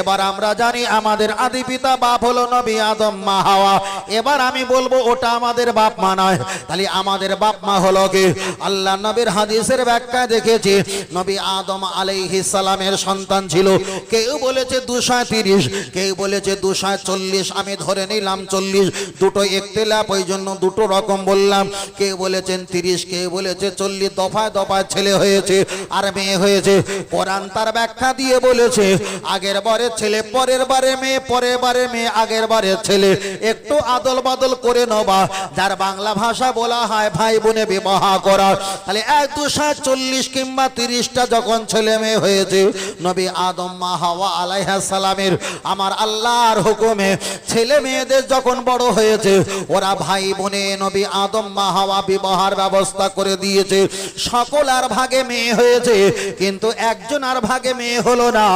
এবার আমরা জানি আমাদের আদি পিতা বাপ হলো নবী আদম, মা হাওয়া। এবার আমি বলব ওটা আমাদের বাপ মা নয়। তাহলে আমাদের বাপ মা হলো কি? আল্লাহ নবীর হাদিসের ব্যাখ্যা দেখেছি। নবী আদম আলাইহিস সালামের সন্তান ছিল। কেউ বলেছে দুশো তিরিশ, কেউ বলেছে দুশো চল্লিশ, আমি ধরে নিলাম চল্লিশ। দুটো একতেলাপ, ওই জন্য দুটো রকম বললাম। কেউ বলেছেন তিরিশ, কেউ বলেছে চল্লিশ, দফায় দফায় ছেলে হয়েছে আর মেয়ে হয়েছে। কোরআন তার ব্যাখ্যা দিয়ে বলেছে, আগের বারে ছেলে, পরের বারে মেয়ে, পরের বারে মেয়ে, আগের বারে ছেলে। একটু আদল বাদল করে নেবা। যার বাংলা ভাষা বলা হয় ভাই বোনে বিবাহ করা। তাহলে এক দুশো চল্লিশ কিংবা তিরিশটা যখন ছেলে মেয়ে হয়েছে, নবী আদম মা আলাইহা সালামের আমার আল্লাহর হুকুমে ছেলে মেয়েদের যখন বড় হয়েছে, ওরা ভাই বোনে নবী আদম মা হাওয়া বিবাহের ব্যবস্থা করে দিয়েছে। সকল আর ভাগে মেয়ে হয়েছে, কিন্তু একজন আর ভাগে মেয়ে হলো না।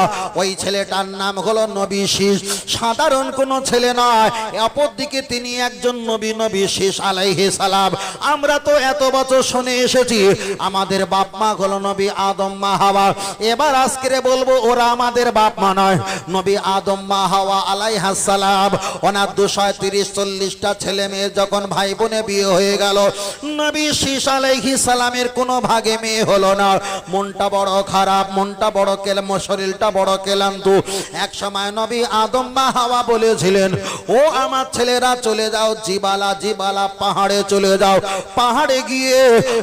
ওই ছেলেটার নাম হলো নবী শীষ সাধারণ কোনো ছেলে নয়। অপরদিকে তিনি একজন নবী নবী শীষ আলাইহি সালাম। আমরা তো এত বছর শুনে এসেছি, আমাদের বাপ মা হলো নবী আদম মা হাওয়া। এবার আজকে বলব, ওরা আমাদের বাপ মা নয়। নবী আদম মা হাওয়া আলাইহা সালাম। ওনার দুশো তিরিশ চল্লিশটা ছেলে মেয়ে যখন ভাই বোনে বিয়ে হয়ে গেল, নবী শীষ আলাইহি সালামের কোনো ভাগে মেয়ে হলো না। মনটা বড় খারাপ, মনটা বড় কেলাম শরীরটা বড় কেলান্তু। এক সময় নবী আদম মা হাওয়া বলেছিলেন, ও আমার ছেলেরা, চলে যাও, জিবালা জিবালা, পাহাড়ে চলে যাও। পাহাড়ে গিয়ে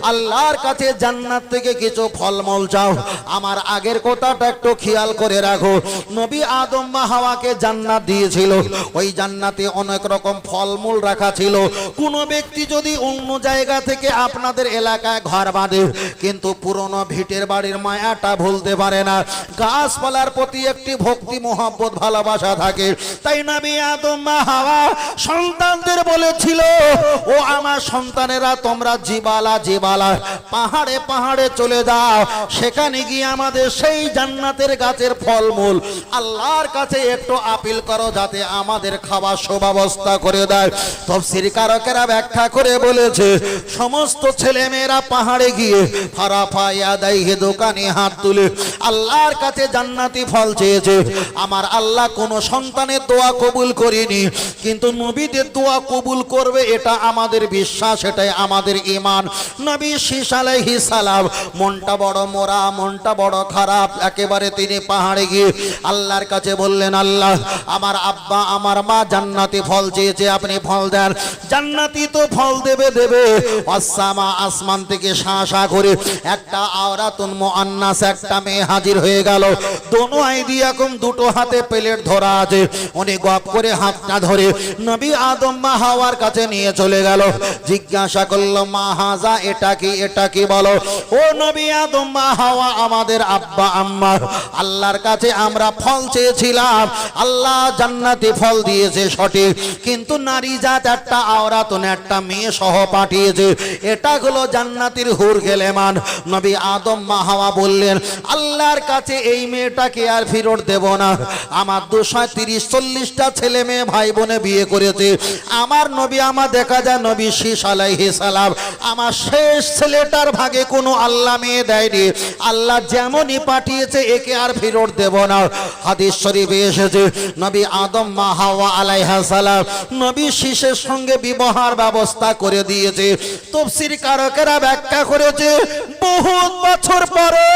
আল্লাহর কাছে জান্নাত থেকে কিছু ফলমূল চাও। আমার আগের কথাটা একটু খেয়াল করে রাখো। নবী আদম মা হাওয়াকে জান্নাত দিয়েছিল। ওই জান্নাতে অনেক রকম ফলমূল রাখা ছিল। কোন ব্যক্তি যদি অন্য জায়গা থেকে আপনাদের এলাকায় ঘর বাঁধে, কিন্তু পুরনো ভিটের বাড়ির মায়াটা ভুলতে পারে না। গাছপালার প্রতি একটি ভক্তি মোহাব্বত, ভালোবাসা থাকে। তাই নবী আদম হাওয়া সন্তানদের বলেছিল, ও আমার সন্তানেরা, তোমরা জিবালা জিবালা, পাহাড়ে পাহাড়ে চলে যাও। সেখানে গিয়ে আমাদের সেই জান্নাতের গাছের ফলমূল আল্লাহর কাছে একটু আপিল করো, যাতে আমাদের খাবার সুব্যবস্থা করে দেয়। তফসির কারকেরা ব্যাখ্যা করে বলেছে, সমস্ত ছেলে মেয়েরা পাহাড়ে গিয়ে ফারা ফারাফা, ইয়াদাইহে, দোকানে হাত তুলে আল্লাহর কাছে জান্নাতি ফল চেয়েছে। আমার আল্লাহ কোন সন্তানের দোয়া কবুল করিনি। কিন্তু নবীদের দোয়া কবুল করবে, এটা আমাদের বিশ্বাস, এটাই আমাদের ইমান নবী শীষ আলাইহি সালাম, মনটা বড় মোরা, মনটা বড় খারাপ, একেবারে তিনি পাহাড়ে গিয়ে আল্লাহর কাছে বললেন, আল্লাহ, আমার আব্বা, আমার মা জান্নাতি ফল চেয়েছে, আপনি ফল দেন। জান্নাতি তো ফল দেবে দেবে। আসামা আসমান থেকে শাঁসা করে একটা আওরাতুন মুআন্নাস, একটা মেয়ে হাজির হয়ে গেল। দোনো আইদি এখন দুটো হাতে প্লেট ধরা আছে। উনি গপ করে হাতটা ধরে নবী আদম মা হাওয়ার কাছে নিয়ে চলে গেল। জিজ্ঞাসা করল, মা হাজা, এটা কি এটা কি বলো? ও নবী আদম মা হাওয়া, আমাদের আব্বা আম্মা আল্লাহর কাছে আমরা ফল চেয়েছিলাম। আল্লাহ জান্নাতি ফল দিয়েছে সঠিক। কিন্তু নারী জাত একটা আওরাতন একটা, মেয়ে সহ পাঠিয়েছে। এটা হলো জান্নাতির হুর গেলেমান। নবী আদম মা হাওয়া বললেন, আল্লাহর কাছে এই মেয়েটাকে আর ফিরত দেব না। আমার দুশো তিরিশ, চল্লিশটা ছেলে মেয়ে ভাই বোনে বিয়ে করেছে। আমার নবী আমার দেখা যায় নবী শীষ আলাইহি সালাম। আমার শেষ ছেলেটার ভাগে কোনো আল্লাহ মেয়ে দেয়নি। আল্লাহ যেমনই পাঠিয়েছে, একে আর ফেরত দেব না। হাদিস শরীফে এসেছে, নবী আদম মা হাওয়া আলাইহা সালাম নবী শীষের সঙ্গে বিবাহার ব্যবস্থা করে দিয়েছে। তফসির কারকেরা ব্যাখ্যা করেছে, বহুত বছর পরে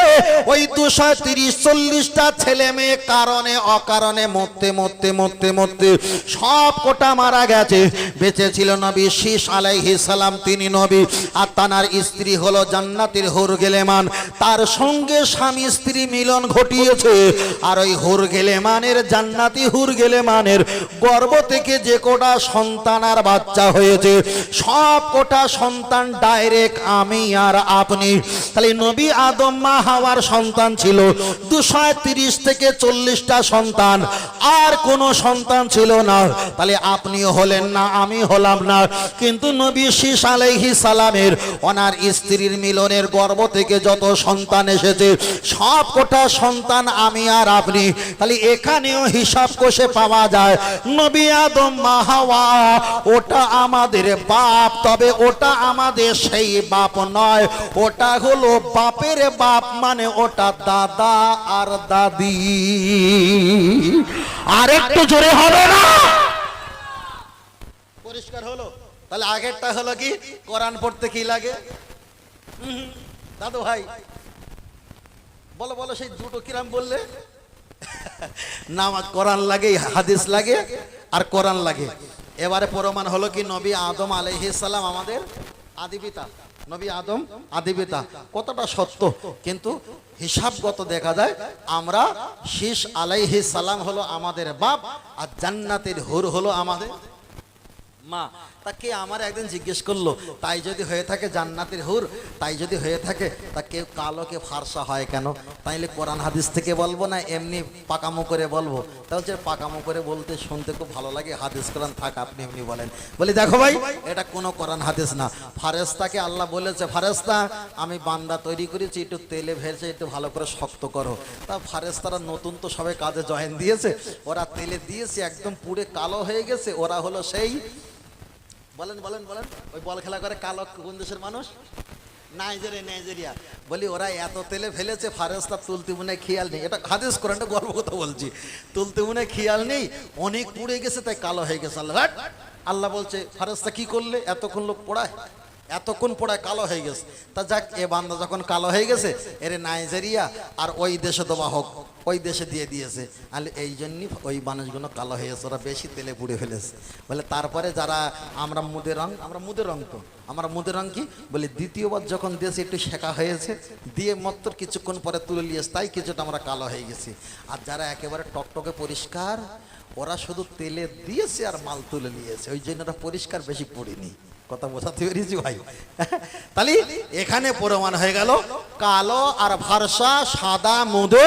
ওই দুশো তিরিশ, চল্লিশটা ছেলে মেয়ে কারণে অকারণে, মরতে মরতে মরতে মরতে সব কোটা মারা গেছে। বেঁচে ছিল নবী শীষ আলাইহি সালাম, তিনি নবী। আর তানার স্ত্রী হলো জান্নাতের হুর গেলেমান তার সঙ্গে স্বামী স্ত্রী মিলন ঘটিয়েছে। আর ওই হুর গেলেমানের জান্নাতি হুর গেলেমানের গর্ভ থেকে যে কোটা সন্তান আর বাচ্চা হয়েছে, সব কোটা সন্তান ডাইরেক্ট আমি আর আপনি। তাহলে নবী আদম মা হাওয়ার সন্তান ছিল। দুশো থেকে চল্লিশটা সন্তান। আর কোনো সন্তান ছিল না। তাহলে আপনিও হলেন না, আমি হলাম না। কিন্তু নবী শীষ আলাইহি সালামের, ওনার স্ত্রীর মিলনের গর্ভ থেকে যত সন্তান এসেছে, সব কোটা সন্তান আমি আর আপনি। তাহলে এখানেও হিসাব কষে পাওয়া যায়, নবী আদম মা হাওয়া, ওটা আমাদের বাপ, তবে ওটা আমাদের সেই বাপ নয়। ওটা হলো বাপের বাপ মানে ওটা দাদা আর দাদি। আর একটু জোরে হবে না। পরিষ্কার হলো? তাহলে আগেরটা হলো কি? কোরআন পড়তে কি লাগে? দাদু ভাই, বলো বলো, সেই দুটো কিরাম বললে? নামাজ কোরআন লাগে, হাদিস লাগে, আর কোরআন লাগে। এবারে প্রমাণ হলো কি নবী আদম আলাইহিস সালাম আমাদের আদিপিতা নবী আদম আদিপিতা কতটা সত্য? কিন্তু হিসাবগত দেখা যায়, আমরা শেষ আলাইহি সালাম হলো আমাদের বাপ আর জান্নাতের হুর হলো আমাদের মা, তা কে আমার একদিন জিজ্ঞেস করল? তাই যদি হয়ে থাকে জান্নাতের হুর, তাই যদি হয়ে থাকে, তা কেউ কালো কে ফারসা হয় কেন? তাইলে কোরআন হাদিস থেকে বলব না, এমনি পাকামো করে বলব? তা হচ্ছে পাকামো করে বলতে, শুনতে খুব ভালো লাগে, হাদিস কোরআন থাক, আপনি এমনি বলেন। বলি, দেখো ভাই, এটা কোনো কোরআন হাদিস না। ফারেস্তাকে আল্লাহ বলেছে ফারেস্তা আমি বান্দা তৈরি করেছি, একটু তেলে ভেজে, একটু ভালো করে শক্ত করো। তা ফারেস্তারা নতুন তো সবাই কাজে জয়েন দিয়েছে, ওরা তেলে দিয়েছে, একদম পুড়ে কালো হয়ে গেছে, ওরা হলো সেই বলেন বলেন বলেন। ওই বল খেলা করে কালো কোন দেশের মানুষ? Nigeria Nigeria. বলি, ওরা এত তেলে ফেলেছে, ফারেস্তা তুলতে মনে খেয়াল নেই। এটা হাদিস একটা গর্ব কথা বলছি। তুলতে মনে খেয়াল নেই। অনেক পুড়ে গেছে, তাই কালো হয়ে গেছে আল্লাহ! আল্লাহ বলছে, ফারেস্তা কি করলে? এতক্ষণ লোক পড়ায়? এতক্ষণ পড়ায় কালো হয়ে গেছে। তা যাক, এ বান্দা যখন কালো হয়ে গেছে, এর নাইজেরিয়া, আর ওই দেশে দেওয়া হোক, ওই দেশে দিয়ে দিয়েছে। আর এই জন্যই ওই মানুষগুলো কালো হয়েছে ওরা বেশি তেলে পুড়ে ফেলেছে। বলে তারপরে যারা, আমরা মুদের রং, আমরা মুদের রং তো। আমরা মুদের রং কি? বলে দ্বিতীয়বার যখন দেশে একটু শেখা হয়েছে, দিয়ে মাত্র কিছুক্ষণ পরে তুলে নিয়েছে তাই কিছুটা আমরা কালো হয়ে গেছি। আর যারা একেবারে টকটকে পরিষ্কার ওরা শুধু তেলে দিয়েছে আর মাল তুলে নিয়েছে। ওই জন্য ওরা পরিষ্কার বেশি পড়িনি। কথা বোঝাতে পেরেছি ভাই? তাহলে এখানে প্রমাণ হয়ে গেল, কালো আর ভারসা সাদা মুদে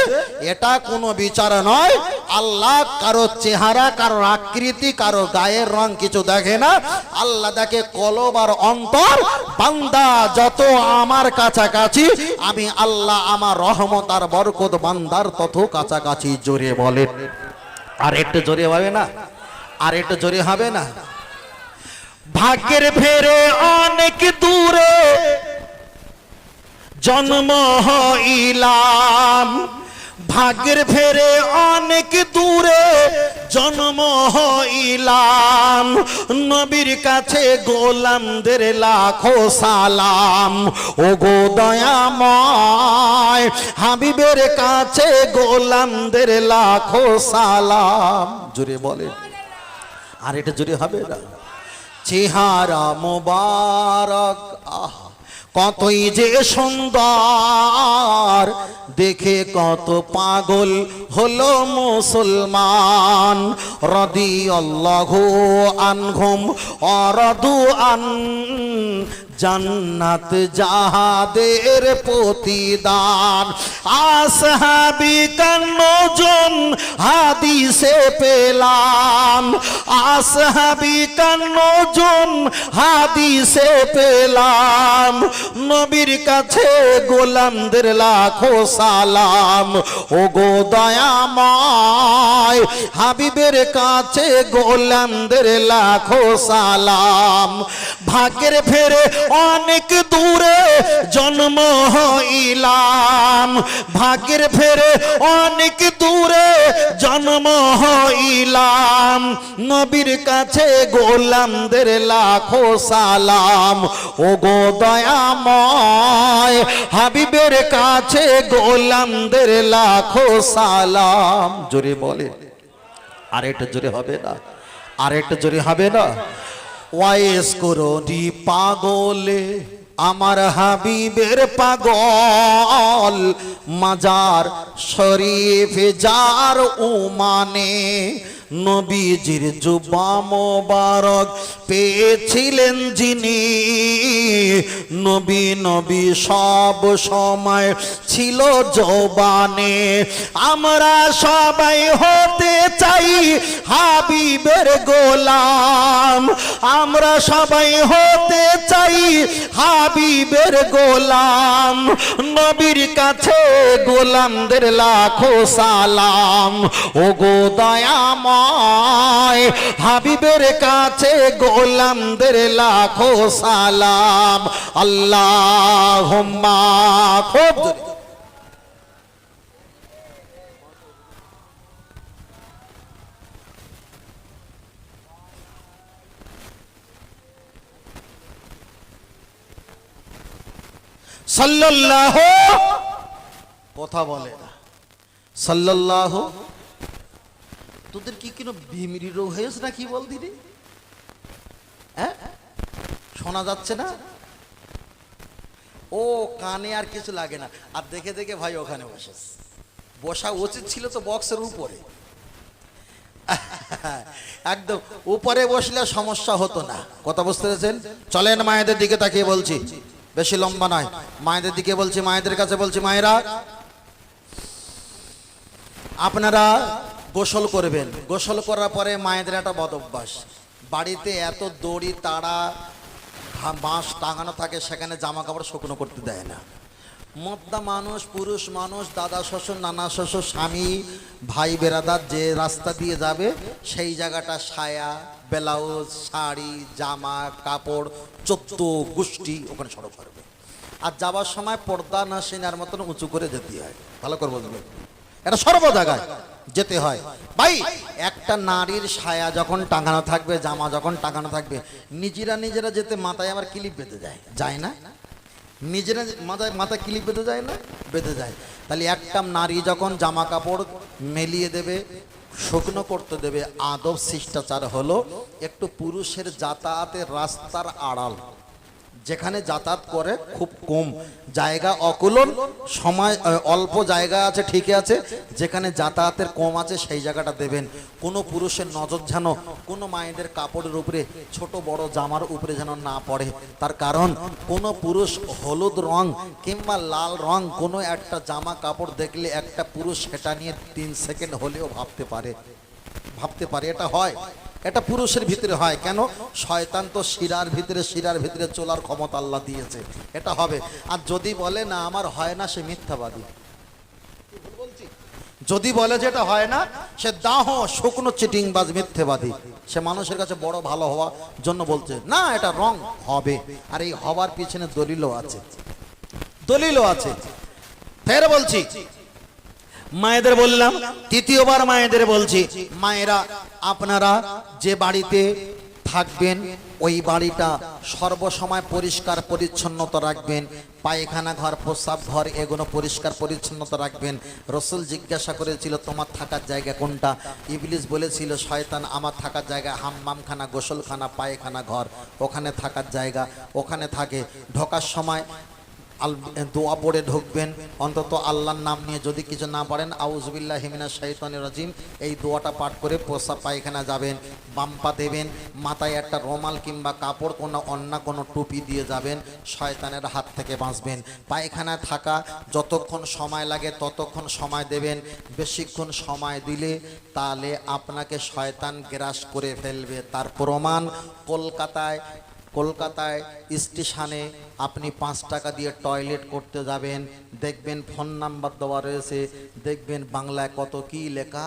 এটা কোনো বিচার নয়। আল্লাহ কারও চেহারা, কারও আকৃতি, কারও গায়ের রং কিছু দেখে না। আল্লাহ দেখে কলব আর অন্তর। বান্দা, যত আমার কাছাকাছি, আমি আল্লাহ আমার রহমত আর বরকত বান্দার তত কাছাকাছি জোরে বলেন আর একটু জোরে হবে না? আর একটু জোরে হবে না? ভাগ্যের ফেরে অনেক দূরে জন্ম হইলাম। ভাগ্যের ফেরে অনেক দূরে জন্ম হইলাম। নবীর কাছে গোলামদের লাখো সালাম। ও গো দয়াময়, হাবিবের কাছে গোলামদের লাখো সালাম। জুড়ে বলে। আর এটা জুড়ে হবে না। চেহারা মোবারক, আহ। কতই যে সুন্দর। দেখে কত পাগল হলো মুসলমান। রদি অল্লাহ আনঘুম অরদু আন জান্নাত যাহাদের প্রতিদান। আসহাবি কান্নজন হাদিসে পেলাম। আসহাবি কান্নজন হাদিসে পেলাম। নবীর কাছে গোলামদের লাখো সালাম। ও গো দয়াময়, হাবিবের কাছে গোলামদের লাখো সালাম। ভাগ্যের ফেরে অনেক দূরে জন্ম হইলাম। ভাগ্যের ফেরে অনেক দূরে জন্ম হইলাম। নবীর কাছে গোলামদের লাখো সালাম। ও গো দয়াময়, হাবিবের কাছে গোলামদের লাখো সালাম। জোরে বলে আর একটা জোরে হবে না আর একটা জোরে হবে না। ওয়াইস করোনি পাগলে আমার হাবিবের পাগল। মাজার শরীফ যার উমানে নবীজির জুবা মোবারক পেয়েছিলেন যিনি। নবী নবী সব সময় ছিল জবানে। আমরা সবাই হতে চাই হাবিবের গোলাম। আমরা সবাই হতে চাই হাবিবের গোলাম। নবীর কাছে গোলামদের লাখো সালাম। ও গো নয়। হাবিবের কাছে গোলামদের লাখো সালাম। আল্লাহ খুব সাল্লাল্লাহ কথা বলে না। তোদের কি কোনো বিমিরি রোগ হয়েছে না কি বল রে হ্যাঁ? শোনা যাচ্ছে না? ও কানে আর কিছু লাগে না। আর দেখে দেখে ভাই ওখানে বসেছে বসা উচিত ছিল তো বক্সের উপরে। একদম উপরে বসলে সমস্যা হতো না। কথা বুঝতে পেরেছেন? চলেন মায়েদের দিকে তাকিয়ে বলছি। বেশি লম্বা নয়। মায়েদের দিকে বলছি, মায়েদের কাছে বলছি, মায়েরা, আপনারা গোসল করবেন। গোসল করার পরে মায়েদের একটা বদ অভ্যাস বাড়িতে এত দড়ি, তাড়া বাঁশ টাঙানো থাকে, সেখানে জামা কাপড় শুকনো করতে দেয় না। মদ্দা মানুষ, পুরুষ মানুষ, দাদা শ্বশুর, নানা শ্বশুর, স্বামী, ভাই, বেরাদার যে রাস্তা দিয়ে যাবে, সেই জায়গাটা সায়া, ব্লাউজ, শাড়ি, জামা, কাপড়, চোদ্দ গোষ্ঠী ওখানে সড়ক করবে আর যাওয়ার সময় পর্দা না সিনার মতন উঁচু করে যেতে হয়। ভালো করে এটা সর্ব জায়গায় যেতে হয়। ভাই, একটা নারীর ছায়া যখন টাঙানো থাকবে, জামা যখন টাঙানো থাকবে, নিজেরা নিজেরা যেতে মাথায় আবার ক্লিপ বেঁধে যায়। যায় না? নিজেরা মাথায় মাথা ক্লিপ বেঁধে যায় না? বেঁধে যায়। তাহলে একটা নারী যখন জামা কাপড় মেলিয়ে দেবে, শুকনো করতে দেবে, আদব শিষ্টাচার হলো একটু পুরুষের যাতায়াতের রাস্তার আড়াল। যেখানে যাতায়াত করে খুব কম। জায়গা অকুলন, সময় অল্প জায়গা আছে, ঠিকই আছে, যেখানে যাতায়াতের কম আছে, সেই জায়গাটা দেবেন। কোনো পুরুষের নজর যেন কোনো মায়েদের কাপড়ের উপরে, ছোট বড় জামার উপরে যেন না পড়ে। তার কারণ, কোনো পুরুষ হলুদ রং কিংবা লাল রং কোনো একটা জামা কাপড় দেখলে একটা পুরুষ সেটা নিয়ে তিন সেকেন্ড হলেও ভাবতে পারে। ভাবতে পারে, এটা হয়। এটা পুরুষের ভিতরে হয়। কেন? শয়তান তো শিরার ভিতরে শিরার ভিতরে চলার ক্ষমতা আল্লাহ দিয়েছে। এটা হবে। আর যদি বলে, না, আমার হয় না, সে মিথ্যাবাদী। যদি বলে যে এটা হয় না, সে দাহ, শুকনো, চিটিংবাজ, মিথ্যেবাদী। সে মানুষের কাছে বড় ভালো হওয়ার জন্য বলছে, না, এটা রং হবে। আর এই হবার পিছনে দলিলও আছে। দলিলও আছে। ফের বলছি, মায়েদের বললাম, তৃতীয়বার মায়েদের বলছি, মায়েরা, আপনারা যে বাড়িতে থাকবেন, ওই বাড়িটা সর্বসময় পরিষ্কার পরিচ্ছন্নতা রাখবেন, পায়খানা ঘর প্রস্রাব ঘর, এগুলো পরিষ্কার পরিচ্ছন্নতা রাখবেন। রসুল জিজ্ঞাসা করেছিল, তোমার থাকার জায়গা কোনটা? ইবলিস বলেছিল, শয়তান, আমার থাকার জায়গা হাম্মামখানা, গোসলখানা, পায়খানা ঘর। ওখানে থাকার জায়গা ওখানে থাকে। ঢোকার সময় দোয়া পড়ে ঢুকবেন। অন্তত আল্লাহর নাম নিয়ে যদি কিছু না পারেন আউজবিল্লাহ হিমিনা শৈতানি রাজিম, এই দোয়াটা পাঠ করে প্রসাব পায়খানা যাবেন বাম্পা দেবেন, মাথায় একটা রমাল কিংবা কাপড়, কোনো অন্য কোনো টুপি দিয়ে যাবেন, শয়তানের হাত থেকে বাঁচবেন। পায়খানায় থাকা, যতক্ষণ সময় লাগে ততক্ষণ সময় দেবেন। বেশিক্ষণ সময় দিলে তাহলে আপনাকে শয়তান গ্রাস করে ফেলবে। তার প্রমাণ, কলকাতায় কলকাতায় স্টেশনে আপনি পাঁচ টাকা দিয়ে টয়লেট করতে যাবেন, দেখবেন ফোন নাম্বার দেওয়া রয়েছে, দেখবেন বাংলায় কত কি লেখা।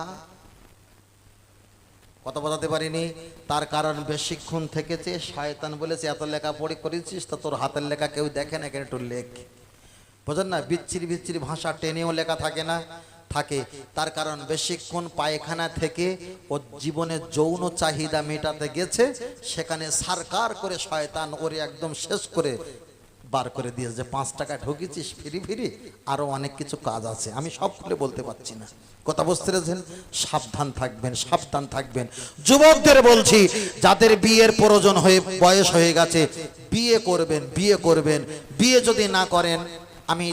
কথা বোঝাতে পারিনি, তার কারণ বেশিক্ষণ থেকেছে, শয়তান বলেছে, এত লেখা পড়ে করেছিস তো তোর হাতের লেখা কেউ দেখে না, এখানে একটু লেখ। বোঝেন না, বিচ্ছিরি বিচ্ছিরি ভাষা, টেনেও লেখা থাকে না। থাকে। তার কারণ বেশিক্ষণ পায়খানা থেকে ও জীবনের যৌন চাহিদা মেটাতে গেছে, সেখানে সারকার করে শয়তান ওরে একদম শেষ করে বার করে দিয়েছে যে পাঁচ টাকা ঢুকেছিস ফিরি ফিরি আরও অনেক কিছু কাজ আছে। আমি সব খুলে বলতে পারছি না। কথা বুঝতে পেরেছেন? সাবধান থাকবেন সাবধান থাকবেন। যুবকদের বলছি, যাদের বিয়ের প্রয়োজন হয়ে, বয়স হয়ে গেছে, বিয়ে করবেন বিয়ে করবেন। বিয়ে যদি না করেন, আমি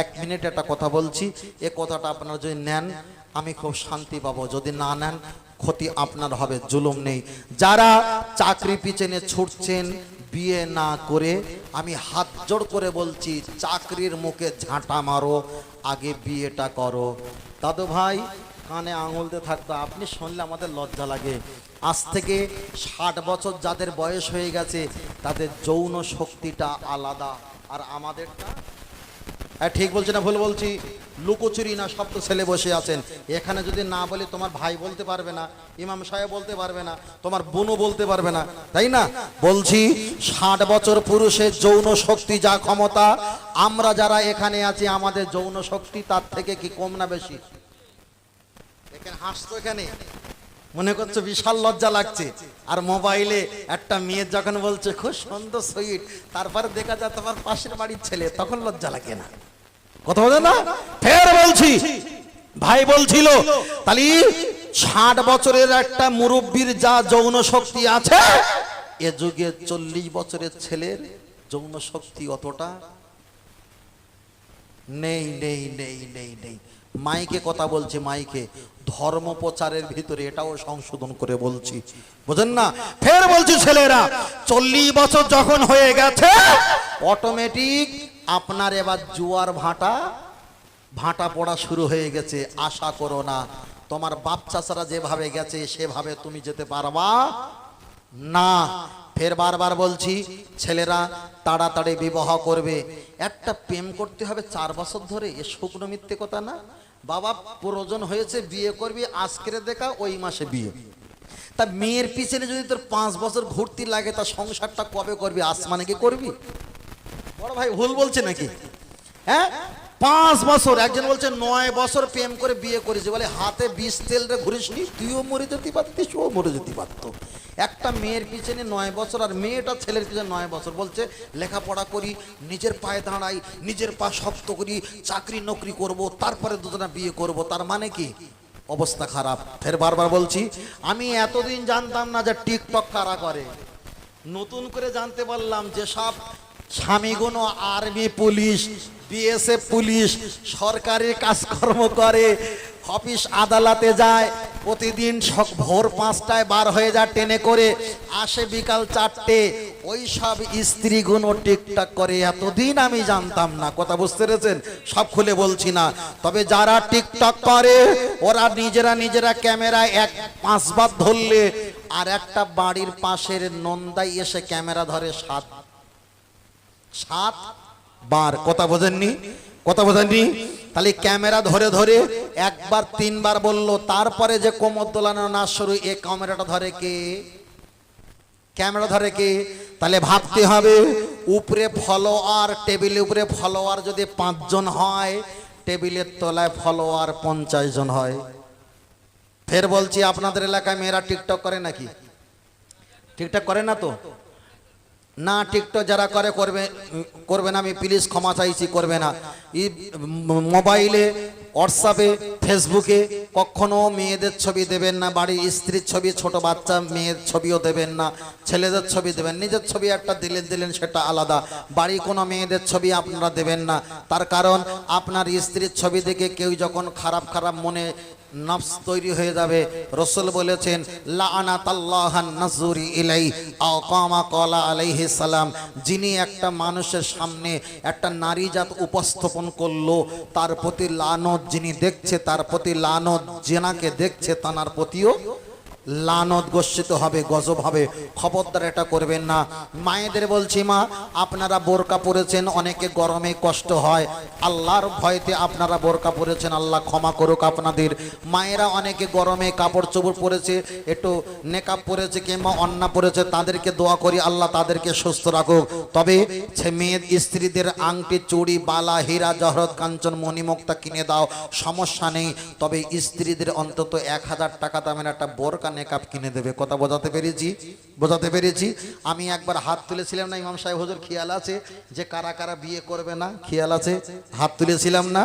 এক মিনিট একটা কথা বলছি। এ কথাটা আপনারা যদি নেন, আমি খুব শান্তি পাবো। যদি না নেন, ক্ষতি আপনার হবে, জুলুম নেই। যারা চাকরি পিছনে ছুটছেন, বিয়ে না করে, আমি হাত জোড় করে বলছি, চাকরির মুখে ঝাঁটা মারো, আগে বিয়েটা করো। দাদু ভাই, কানে আঙুল দিয়ে থাকতো, আপনি শুনলে আমাদের লজ্জা লাগে। আজ থেকে ষাট বছর যাদের বয়স হয়ে গেছে, তাদের যৌন শক্তিটা আলাদা। আর আমাদেরটা হ্যাঁ ঠিক বলছি না, ভুল বলছি? লুকোচুরি না, সব তো ছেলে বসে আছেন। এখানে যদি না বলি তোমার ভাই বলতে পারবে না, ইমাম সাহেব বলতে পারবে না, তোমার বোনও বলতে পারবে না, তাই না? বলছি, ষাট বছর পুরুষের যৌন শক্তি যা ক্ষমতা, আমরা যারা এখানে আছি, আমাদের যৌন শক্তি তার থেকে কি কম না বেশি? এখানে হাসতো এখানে? মনে করছ বিশাল লজ্জা লাগছে? আর মোবাইলে একটা মেয়ে যখন বলছে, খুব সুন্দর সুইট তারপরে দেখা যায় তোমার পাশের বাড়ির ছেলে, তখন লজ্জা লাগে না। কথা বলে না? ফের বলছি। ভাই বলছিল তাহলে ষাট বছরের একটা মুরব্বীর যা যৌন শক্তি আছে, এ যুগে চল্লিশ বছরের ছেলের যৌন শক্তি অতটা নেই নেই নেই নেই নেই। মাইকে কথা বলছে, মাইকে। ধর্ম প্রচারের ভিতরে এটাও সংশোধন করে বলছি। বুঝেন না? ফের বলছি, ছেলেরা, চল্লিশ বছর যখন হয়ে গেছে অটোমেটিক আপনার এবার জুয়ার ভাটা ভাটা পড়া শুরু হয়ে গেছে। আশা করো না, তোমার বাপ চাচারা যেভাবে গেছে, সেভাবে তুমি যেতে পারবা না। ফের বারবার বলছি, ছেলেরা, তাড়াতাড়ি বিবাহ করবে। একটা প্রেম করতে হবে চার বছর ধরে, এ শুকনো মিথ্যে কথা না? বাবা প্রয়োজন হয়েছে, বিয়ে করবি, আজকের দেখা, ওই মাসে বিয়ে। তা মেয়ের পিছনে যদি তোর পাঁচ বছর ঘুরতি লাগে, তা সংসারটা কবে করবি, আসমানে কি করবি? বড় ভাই, ভুল বলছে নাকি? হ্যাঁ? পাঁচ বছর, একজন বলছে, নয় বছর প্রেম করে বিয়ে করেছে। বলে, হাতে বিষ তেল রে ঘুরিস নি তুইও মরে যেতে পারতিস, ও মরে যেতে পারতো। একটা মেয়ের পিছনে নয় বছর, আর মেয়েটা ছেলের পিছনে নয় বছর। বলছে, লেখাপড়া করি, নিজের পায়ে দাঁড়াই, নিজের পা শক্ত করি, চাকরি নকরি করব, তারপরে দুজনা বিয়ে করব। তার মানে কি? অবস্থা খারাপ। ফের বারবার বলছি, আমি এতদিন জানতাম না যে টিকটক কারা করে। নতুন করে জানতে পারলাম যে সব স্বামীগুণ আর্মি পুলিশ বিএসএফ পুলিশ সরকারি কাজকর্ম করে, অফিস আদালতে যায়, প্রতিদিন সক- ভোর পাঁচটায় বার হয়ে যায় ট্রেনে করে, আসে বিকাল চারটে ওই সব স্ত্রীগুলো টিকটক করে, এতদিন আমি জানতাম না, কথা বুঝতে পেরেছেন? সব খুলে বলছি না। তবে যারা টিকটক করে, ওরা নিজেরা নিজেরা ক্যামেরায় এক পাঁচবার ধরলে, আর একটা বাড়ির পাশের নন্দাই এসে ক্যামেরা ধরে সাত সাত বার। কথা বোঝেননি? কথা বোঝেননি? তাহলে ক্যামেরা ধরে ধরে একবার, তিনবার বলল, তারপরে যে কোমর দোলানো না শুরু, এ ক্যামেরাটা ধরে কে? ক্যামেরা ধরে কে? তাহলে ভাবতে হবে, উপরে ফলোয়ার টেবিলের উপরে ফলোয়ার যদি পাঁচজন হয় টেবিলের তলায় ফলোয়ার পঞ্চাশ জন হয়। ফের বলছি, আপনাদের এলাকায় মেয়েরা টিকটক করে নাকি? টিকটক করে না তো? না টিকটক যারা করে, করবে করবে না, আমি প্লিজ ক্ষমা চাইছি, করবে না। মোবাইলে হোয়াটসঅ্যাপে ফেসবুকে কখনো মেয়েদের ছবি দেবেন না, বাড়ির স্ত্রীর ছবি, ছোট বাচ্চা মেয়ের ছবিও দেবেন না, ছেলেদের ছবি দেবেন, নিজের ছবি একটা দিলেন দিলেন, সেটা আলাদা। বাড়ি কোনো মেয়েদের ছবি আপনারা দেবেন না, তার কারণ আপনার স্ত্রীর ছবি দেখে কেউ যখন খারাপ খারাপ মনে নফস তৈরি হয়ে যাবে। রসুল বলেছেন ইলাই কলা আলাইহি সালাম। যিনি একটা মানুষের সামনে একটা নারী জাত উপস্থাপন করল, তার প্রতি লানত যিনি দেখছে, তার প্রতি লানত জেনাকে দেখছে, তানার প্রতিও লানত গচ্ছিত হবে, গজব হবে। খবরদার এটা করবেন না। মায়েদের বলছি মা, আপনারা বোরকা পরেছেন, অনেকে গরমে কষ্ট হয়। আল্লাহর ভয়তে আপনারা বোরকা পরেছেন, আল্লাহ ক্ষমা করুক আপনাদের। মায়েরা অনেকে গরমে কাপড় চোপড় পরেছে, একটু নেকাপ পরেছে কিংবা অন্না পরেছে, তাদেরকে দোয়া করি, আল্লাহ তাদেরকে সুস্থ রাখুক। তবে মেয়ের স্ত্রীদের আংটি, চুড়ি, বালা, হীরা, জহরত, কাঞ্চন, মণিমুক্তা কিনে দাও, সমস্যা নেই। তবে স্ত্রীদের অন্তত এক হাজার টাকা দামের একটা বোরকা নেকাপ কিনে দেবে। কথা বোঝাতে পেরেছি? বোঝাতে পেরেছি? আমি একবার হাত তুলেছিলাম না, ইমাম সাহেব হুজুর, খেয়াল আছে যে কারা কারা বিয়ে করবে না? খেয়াল আছে? হাত তুলেছিলাম না?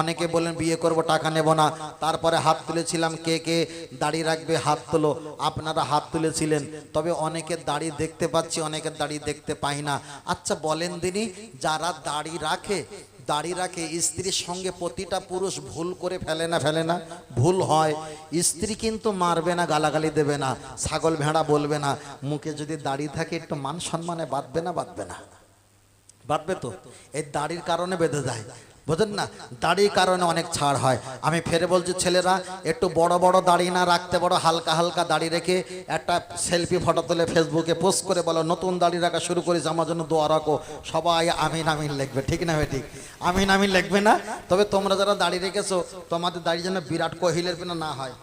অনেকে বলেন বিয়ে করব, টাকা নেব না। তারপরে হাত তুলেছিলাম, কে কে দাড়ি রাখবে, হাত তুলো। আপনারা হাত তুলেছিলেন, তবে অনেকের দাড়ি দেখতে পাচ্ছি অনেকের দাড়ি দেখতে পাই না। আচ্ছা বলেন দিনই যারা দাড়ি রাখে দাড়ি রাখে, স্ত্রীর সঙ্গে প্রতিটা পুরুষ ভুল করে ফেলে না ফেলে না। ভুল হয়। স্ত্রী কিন্তু মারবে না, গালাগালি দেবে না, ছাগল ভেড়া বলবে না। মুখে যদি দাড়ি থাকে, একটু মান সম্মানে বাঁধবে না বাঁধবে না। বাঁধবে তো? এই দাড়ির কারণে বেঁধে যায় বুঝলেন না? দাড়ির কারণে অনেক ছাড় হয়। আমি ফেরে বলছি, ছেলেরা, একটু বড় বড় দাড়ি না রাখতে বড় হালকা হালকা দাড়ি রেখে একটা সেলফি ফটো তুলে ফেসবুকে পোস্ট করে বলো, নতুন দাড়ি রাখা শুরু করেছি, আমার জন্য দোয়া রাখো। সবাই আমিন আমিন লিখবে, ঠিক না ঠিক? আমিন আমিন লিখবে না? তবে তোমরা যারা দাড়ি রেখেছো, তোমাদের দাড়ি যেন বিরাট কোহলির পেনা না হয়।